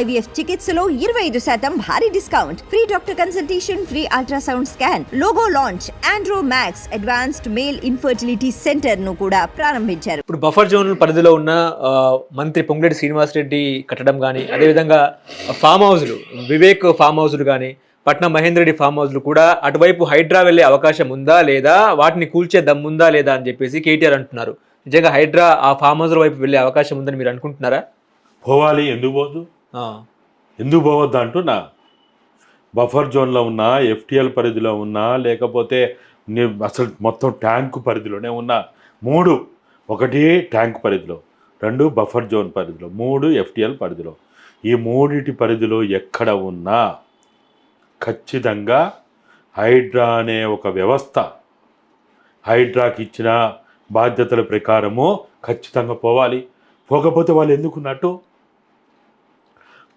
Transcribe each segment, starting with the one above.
IVF చికిత్సలో ఇరవై ఐదు శాతం భారీ discount. Free doctor consultation free ultrasound scan logo launch Andro Max advanced male infertility సెంటర్ను కూడా ప్రారంభించారు. ఇప్పుడు బఫర్ జోన్ పరిధిలో ఉన్న మంత్రి పొంగులేటి శ్రీనివాసరెడ్డి కట్టడం కానీ అదేవిధంగా ఫామ్ హౌస్లు వివేక్ ఫామ్ హౌస్లు కానీ పట్నం మహేందర్ రెడ్డి ఫామ్ హౌస్లు కూడా అటువైపు హైడ్రా వెళ్ళే అవకాశం ఉందా లేదా వాటిని కూల్చే దమ్ముందా లేదా అని చెప్పేసి కేటీఆర్ అంటున్నారు. నిజంగా హైడ్రా ఆ ఫామ్ హౌస్ల వైపు వెళ్ళే అవకాశం ఉందని మీరు అనుకుంటున్నారా? పోవాలి ఎందుకు పోదు? ఎందుకు పోవద్దు అంటున్నా. బఫర్ జోన్లో ఉన్నా ఎఫ్టిఎల్ పరిధిలో ఉన్నా లేకపోతే అసలు మొత్తం ట్యాంకు పరిధిలోనే ఉన్నా మూడు. ఒకటి ట్యాంక్ పరిధిలో రెండు బఫర్ జోన్ పరిధిలో మూడు ఎఫ్టిఎల్ పరిధిలో. ఈ మూడిటి పరిధిలో ఎక్కడ ఉన్నా ఖచ్చితంగా హైడ్రా అనే ఒక వ్యవస్థ హైడ్రాకి ఇచ్చిన బాధ్యతల ప్రకారము ఖచ్చితంగా పోవాలి. పోకపోతే వాళ్ళు ఎందుకున్నట్టు?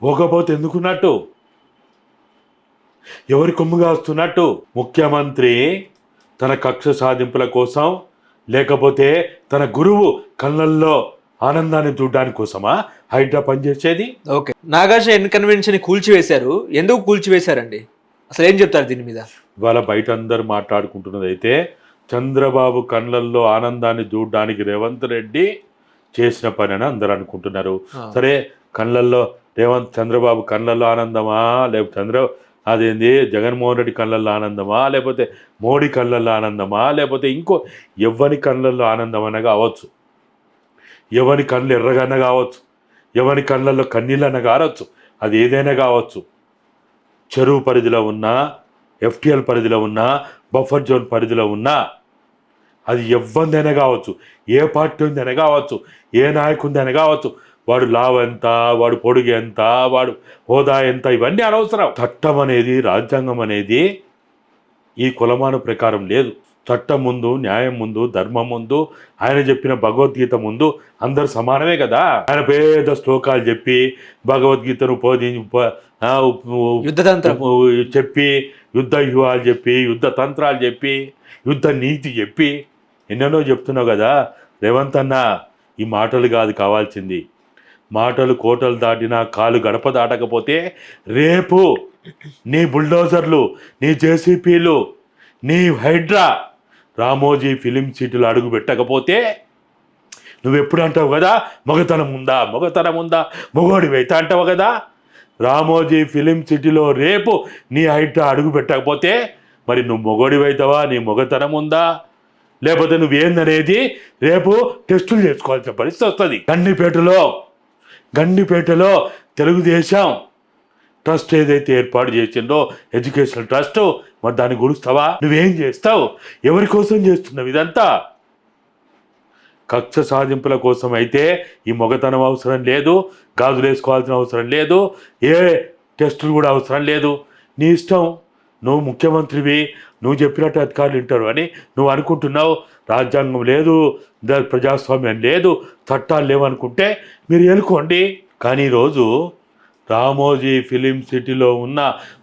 పోకపోతే ఎందుకున్నట్టు? ఎవరి కొమ్ముగా వస్తున్నట్టు? ముఖ్యమంత్రి తన కక్ష సాధింపుల కోసం లేకపోతే తన గురువు కళ్ళల్లో ఆనందాన్ని చూడడానికి కోసమా? హైడ్రా పనిచేసేది? ఓకే. నాగార్జున ఎన్ కన్వెన్షన్ కూల్చివేశారు? ఎందుకు కూల్చివేశారండి? అసలు ఏం చెప్తారు దీని మీద? ఇవాళ బయట అందరు మాట్లాడుకుంటున్నది అయితే చంద్రబాబు కళ్ళల్లో ఆనందాన్ని చూడడానికి రేవంత్ రెడ్డి చేసిన పని అని అందరు అనుకుంటున్నారు. సరే కళ్ళల్లో రేవంత్ చంద్రబాబు కళ్ళల్లో ఆనందమా? లేకపోతే చంద్ర అదేంది? జగన్మోహన్ రెడ్డి కళ్ళల్లో ఆనందమా? లేకపోతే మోడీ కళ్ళల్లో ఆనందమా? లేకపోతే ఇంకో ఎవరి కళ్ళల్లో ఆనందం అన్న కావచ్చు? ఎవరి కళ్ళు ఎర్రగన్న కావచ్చు? ఎవరి కళ్ళల్లో కన్నీళ్ళన్న కావచ్చు? అది ఏదైనా కావచ్చు. చెరువు పరిధిలో ఉన్నా ఎఫ్టీఎల్ పరిధిలో ఉన్నా బఫర్ జోన్ పరిధిలో ఉన్నా అది ఎవ్వందైనా కావచ్చు. ఏ పార్టీ ఉందైనా కావచ్చు. ఏ నాయకుందైనా కావచ్చు. వాడు లావ్ ఎంత వాడు పొడుగు ఎంత వాడు హోదా ఎంత ఇవన్నీ అనవసరం. చట్టం అనేది రాజ్యాంగం అనేది ఈ కులమాన ప్రకారం లేదు. చట్టం ముందు న్యాయం ముందు ధర్మం ముందు ఆయన చెప్పిన భగవద్గీత ముందు అందరు సమానమే కదా. ఆయన పేద శ్లోకాలు చెప్పి భగవద్గీతను పోది ప- ఆ, ఉప్- యుద్ధతంత్రం చెప్పి యుద్ధ వ్యూహాలు చెప్పి యుద్ధ తంత్రాలు చెప్పి యుద్ధ నీతి చెప్పి ఎన్నెన్నో చెప్తున్నావు కదా. రేవంత్ అన్న ఈ మాటలు కాదు కావాల్సింది. మాటలు కోటలు దాటినా కాలు గడప దాటకపోతే రేపు నీ బుల్డోజర్లు నీ జేసీపీలు నీ హైడ్రా రామోజీ ఫిలిం సిటీలో అడుగు పెట్టకపోతే నువ్వెప్పుడు అంటావు కదా? మగతనం ఉందా? మగతనం ఉందా? మొగోడివైతే అంటావు కదా? రామోజీ ఫిలిం సిటీలో రేపు నీ హైట్ అడుగు పెట్టకపోతే మరి నువ్వు మొగోడివైతావా నీ మొగతనం ఉందా? లేకపోతే నువ్వేందనేది రేపు టెస్టులు చేసుకోవాల్సిన పరిస్థితి వస్తుంది. కన్నీపేటలో గండిపేటలో తెలుగుదేశం ట్రస్ట్ ఏదైతే ఏర్పాటు చేసిందో ఎడ్యుకేషనల్ ట్రస్ట్ మరి దాన్ని గురుస్తావా నువ్వేం చేస్తావు? ఎవరి కోసం చేస్తున్నావు ఇదంతా? కక్ష సాధింపుల కోసం అయితే ఈ మొగతనం అవసరం లేదు గాజులు వేసుకోవాల్సిన అవసరం లేదు ఏ టెస్టులు కూడా అవసరం లేదు. నీ ఇష్టం. నువ్వు ముఖ్యమంత్రివి నువ్వు చెప్పినట్టు అధికారులు వింటారు అని నువ్వు అనుకుంటున్నావు. రాజ్యాంగం లేదు ప్రజాస్వామ్యం లేదు చట్టాలు లేవనుకుంటే మీరు ఎనుకోండి కానీ ఈరోజు రామోజీ ఫిలిం సిటీలో ఉన్న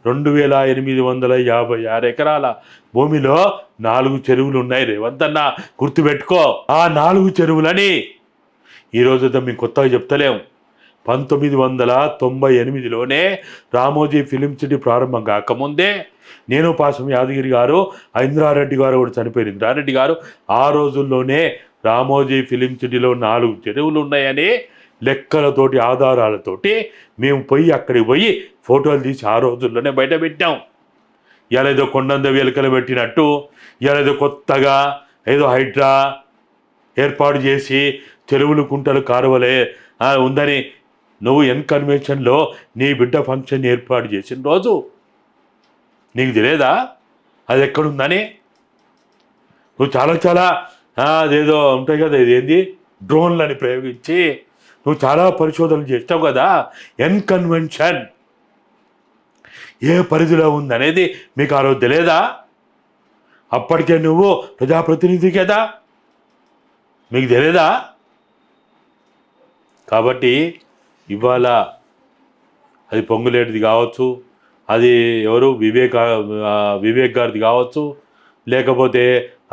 రెండు వేల ఎనిమిది వందల యాభై ఆరు ఎకరాల భూమిలో నాలుగు చెరువులు ఉన్నాయి రేవంతన్న. గుర్తుపెట్టుకో ఆ నాలుగు చెరువులని ఈరోజు మేము కొత్తగా చెప్తలేం. పంతొమ్మిది వందల తొంభై ఎనిమిదిలోనే రామోజీ ఫిలిం సిటీ ప్రారంభం కాకముందే నేను పాశం యాదగిరి గారు ఇంద్రారెడ్డి గారు కూడా చనిపోయిన ఇంద్రారెడ్డి గారు ఆ రోజుల్లోనే రామోజీ ఫిలిం సిటీలో నాలుగు చెరువులు ఉన్నాయని లెక్కలతోటి ఆధారాలతోటి మేము పోయి అక్కడికి పోయి ఫోటోలు తీసి ఆ రోజుల్లోనే బయట పెట్టాం ఇలా ఏదో కొండంద వెలుకలు పెట్టినట్టు ఇలా ఏదో కొత్తగా ఏదో హైడ్రా ఏర్పాటు చేసి చెరువులు కుంటలు కారువలే ఉందని నువ్వు ఎన్ కన్వెన్షన్లో నీ బిడ్డ ఫంక్షన్ ఏర్పాటు చేసిన రోజు నీకు తెలియదా అది ఎక్కడుందని? నువ్వు చాలా చాలా అదేదో ఉంటాయి కదా ఇదేంది? డ్రోన్లని ప్రయోగించి నువ్వు చాలా పరిశోధనలు చేస్తావు కదా? ఎన్ కన్వెన్షన్ ఏ పరిధిలో ఉందనేది మీకు ఆ రోజు తెలియదా అప్పటికే నువ్వు ప్రజాప్రతినిధి కదా? మీకు తెలియదా కాబట్టి ఇవాళ అది పొంగులేటిది కావచ్చు అది ఎవరు వివేక్ వివేక్ గారిది కావచ్చు లేకపోతే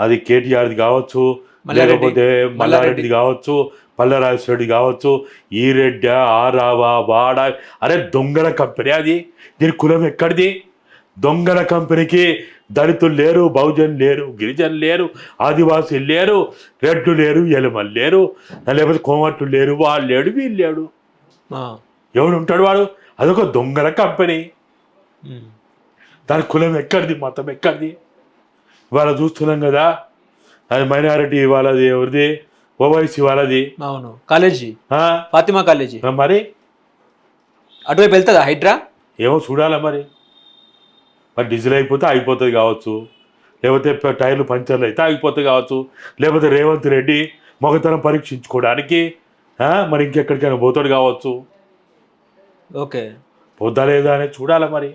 అది కేటీఆర్ది కావచ్చు. లేకపోతే మల్లారెడ్డిది కావచ్చు పల్లరాజరెడ్డి కావచ్చు ఈ రెడ్డి ఆ రావా వాడ అరే దొంగల కంపెనీ అది. దీని కులం ఎక్కడిది? దొంగల కంపెనీకి దళితులు లేరు బహుజన్ లేరు గిరిజనులు లేరు ఆదివాసీలు లేరు రెడ్లు లేరు ఎలుమలు లేరు లేకపోతే కోమట్లు లేరు వాళ్ళు లేడు వీళ్ళు లేడు. ఎవడు ఉంటాడు వాడు? అదొక దొంగల కంపెనీ. దాని కులం ఎక్కడిది? మతం ఎక్కడిది? ఇవాళ చూస్తున్నాం కదా అది మైనారిటీ వాళ్ళది ఎవరిది? ఓవైసీ వాళ్ళది. అవును. కాలేజీ? ఫాతిమా కాలేజీ. మరి? అటువైపు వెళ్తుందా హైడ్రా? ఏమో చూడాలా మరి? మరి డీజిల్ అయిపోతే అయిపోతుంది కావచ్చు. లేకపోతే టైర్లు పంచర్లు అయితే ఆగిపోతుంది కావచ్చు. లేకపోతే రేవంత్ రెడ్డి మగతనం పరీక్షించుకోవడానికి మరి ఇంకెక్కడికైనా పోతాడు కావచ్చు. ఓకే. పోద్దా లేదా అనేది చూడాలా మరి.